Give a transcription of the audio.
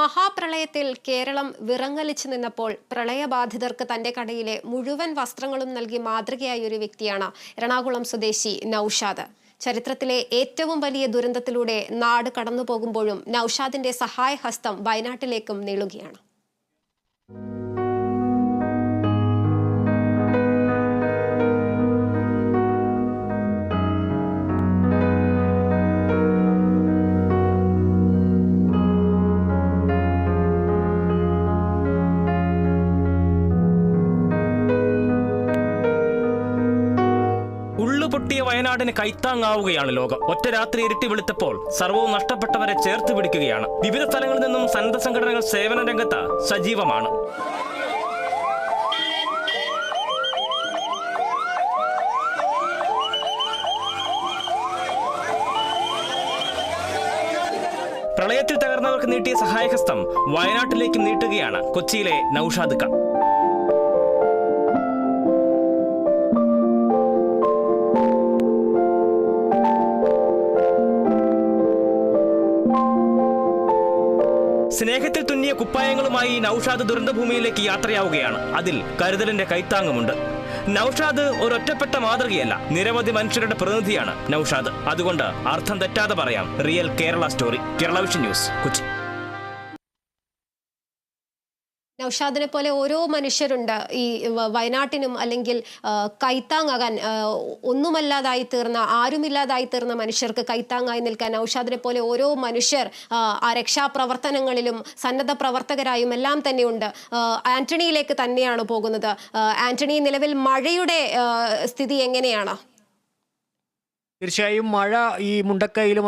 മഹാപ്രളയത്തിൽ കേരളം വിറങ്ങലിച്ചു നിന്നപ്പോൾ പ്രളയബാധിതർക്ക് തന്റെ കടയിലെ മുഴുവൻ വസ്ത്രങ്ങളും നൽകി മാതൃകയായ ഒരു വ്യക്തിയാണ് എറണാകുളം സ്വദേശി നൌഷാദ്. ചരിത്രത്തിലെ ഏറ്റവും വലിയ ദുരന്തത്തിലൂടെ നാട് കടന്നു പോകുമ്പോഴും നൌഷാദിന്റെ സഹായഹസ്തം വയനാട്ടിലേക്കും നീളുകയാണ്. ഉള്ളുപൊട്ടിയ വയനാടിന് കൈത്താങ്ങാവുകയാണ് ലോകം. ഒറ്റ രാത്രി ഇരുട്ടി വെളുത്തപ്പോൾ സർവവും നഷ്ടപ്പെട്ടവരെ ചേർത്ത് പിടിക്കുകയാണ്. വിവിധ സ്ഥലങ്ങളിൽ നിന്നും സന്നദ്ധ സംഘടനകൾ സേവന രംഗത്ത് സജീവമാണ്. പ്രളയത്തിൽ തകർന്നവർക്ക് നീട്ടിയ സഹായഹസ്തം വയനാട്ടിലേക്കും നീട്ടുകയാണ് കൊച്ചിയിലെ നൌഷാദ് ഖാൻ. സ്നേഹത്തിൽ തുന്നിയ കുപ്പായങ്ങളുമായി നൌഷാദ് ദുരന്തഭൂമിയിലേക്ക് യാത്രയാവുകയാണ്. അതിൽ കരുതലിന്റെ കൈത്താങ്ങുമുണ്ട്. നൌഷാദ് ഒരൊറ്റപ്പെട്ട മാതൃകയല്ല നിരവധി മനുഷ്യരുടെ പ്രതിനിധിയാണ് നൌഷാദ്. അതുകൊണ്ട് അർത്ഥം തെറ്റാതെ പറയാം. Real Kerala story. Kerala vision news Kochi. നൌഷാദിനെ പോലെ ഓരോ മനുഷ്യരുണ്ട്. ഈ വയനാട്ടിനും അല്ലെങ്കിൽ കൈത്താങ്ങാകാൻ ഒന്നുമല്ലാതായി തീർന്ന ആരുമില്ലാതായി തീർന്ന മനുഷ്യർക്ക് കൈത്താങ്ങായി നിൽക്കാൻ നൌഷാദിനെ പോലെ ഓരോ മനുഷ്യർ ആ രക്ഷാപ്രവർത്തനങ്ങളിലും സന്നദ്ധ പ്രവർത്തകരായും എല്ലാം തന്നെയുണ്ട്. ആന്റണിയിലേക്ക് തന്നെയാണ് പോകുന്നത്. ആന്റണി നിലവിൽ മഴയുടെ സ്ഥിതി എങ്ങനെയാണ്? തീർച്ചയായും മഴ ഈ മുണ്ടക്കയിലും